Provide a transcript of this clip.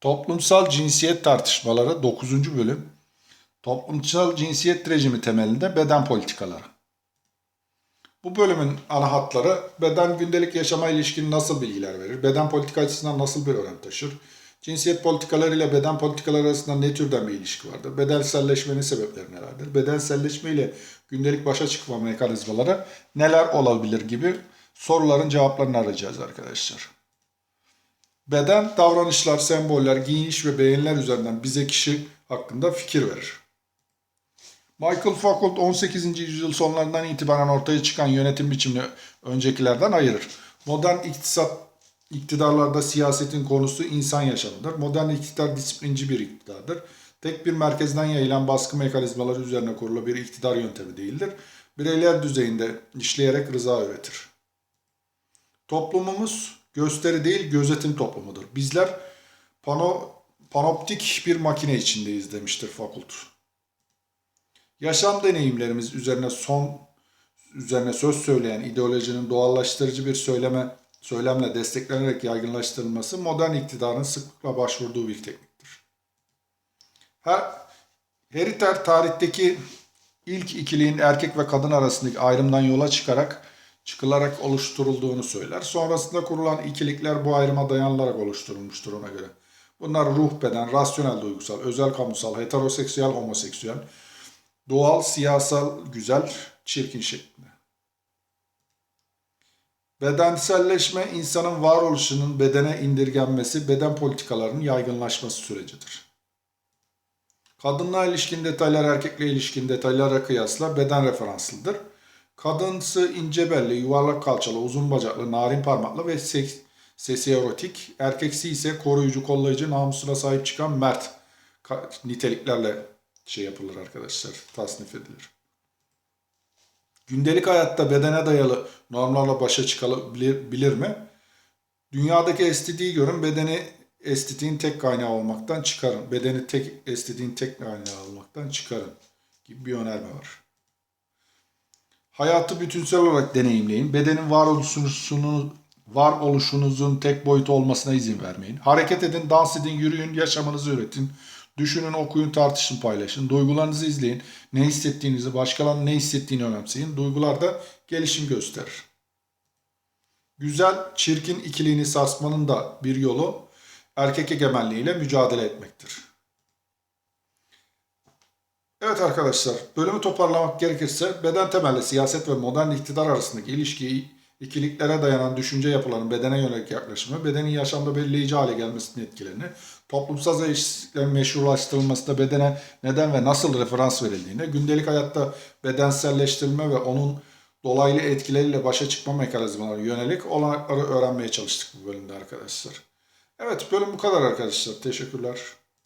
Toplumsal cinsiyet tartışmaları 9. bölüm. Toplumsal cinsiyet rejimi temelinde beden politikaları. Bu bölümün ana hatları beden gündelik yaşama ilişkin nasıl bilgiler verir, beden politika açısından nasıl bir önem taşır, cinsiyet politikaları ile beden politikaları arasında ne türden bir ilişki vardır, bedenselleşmenin sebepleri nelerdir, bedenselleşme ile gündelik başa çıkma mekanizmaları neler olabilir gibi soruların cevaplarını arayacağız arkadaşlar. Beden, davranışlar, semboller, giyiniş ve beğeniler üzerinden bize kişi hakkında fikir verir. Michael Foucault 18. yüzyıl sonlarından itibaren ortaya çıkan yönetim biçimini öncekilerden ayırır. Modern iktisat iktidarlarda siyasetin konusu insan yaşamıdır. Modern iktidar disiplinci bir iktidardır. Tek bir merkezden yayılan baskı mekanizmaları üzerine kurulu bir iktidar yöntemi değildir. Bireyler düzeyinde işleyerek rıza üretir. Toplumumuz gösteri değil gözetim toplumudur. Bizler pano, panoptik bir makine içindeyiz demiştir Foucault. Yaşam deneyimlerimiz üzerine son üzerine söz söyleyen ideolojinin doğallaştırıcı bir söyleme söylemle desteklenerek yaygınlaştırılması modern iktidarın sıklıkla başvurduğu bir tekniktir. Her, Heriter tarihteki ilk ikiliğin erkek ve kadın arasındaki ayrımdan yola çıkarak çıkılarak oluşturulduğunu söyler. Sonrasında kurulan ikilikler bu ayrıma dayanılarak oluşturulmuştur ona göre. Bunlar ruh beden, rasyonel duygusal, özel kamusal, heteroseksüel, homoseksüel, doğal, siyasal, güzel, çirkin şeklinde. Bedenselleşme insanın varoluşunun bedene indirgenmesi, beden politikalarının yaygınlaşması sürecidir. Kadınla ilişkin detaylar erkekle ilişkin detaylara kıyasla beden referanslıdır. Kadınsı ince belli, yuvarlak kalçalı, uzun bacaklı, narin parmaklı ve seks, sesi erotik. Erkeksi ise koruyucu, kollayıcı, namusuna sahip çıkan mert niteliklerle şey yapılır arkadaşlar, tasnif edilir. Gündelik hayatta bedene dayalı normlarla başa çıkabilir bilir mi? Dünyadaki estetiği görün, bedeni estetiğin tek kaynağı olmaktan çıkarın. Bedeni tek estetiğin tek kaynağı olmaktan çıkarın gibi bir önerme var. Hayatı bütünsel olarak deneyimleyin. Bedenin varoluşunuzun, varoluşunuzun tek boyutu olmasına izin vermeyin. Hareket edin, dans edin, yürüyün, yaşamınızı üretin. Düşünün, okuyun, tartışın, paylaşın. Duygularınızı izleyin. Ne hissettiğinizi, başkalarının ne hissettiğini önemseyin. Duygular da gelişim gösterir. Güzel, çirkin ikiliğini sarsmanın da bir yolu erkek egemenliğiyle mücadele etmektir. Evet arkadaşlar, bölümü toparlamak gerekirse beden temelli siyaset ve modern iktidar arasındaki ilişkiyi ikiliklere dayanan düşünce yapılarının bedene yönelik yaklaşımı, bedenin yaşamda belirleyici hale gelmesinin etkilerini, toplumsal eşitliklerin meşrulaştırılmasında bedene neden ve nasıl referans verildiğini, gündelik hayatta bedenselleştirilme ve onun dolaylı etkileriyle başa çıkma mekanizmaları yönelik olanakları öğrenmeye çalıştık bu bölümde arkadaşlar. Evet bölüm bu kadar arkadaşlar. Teşekkürler.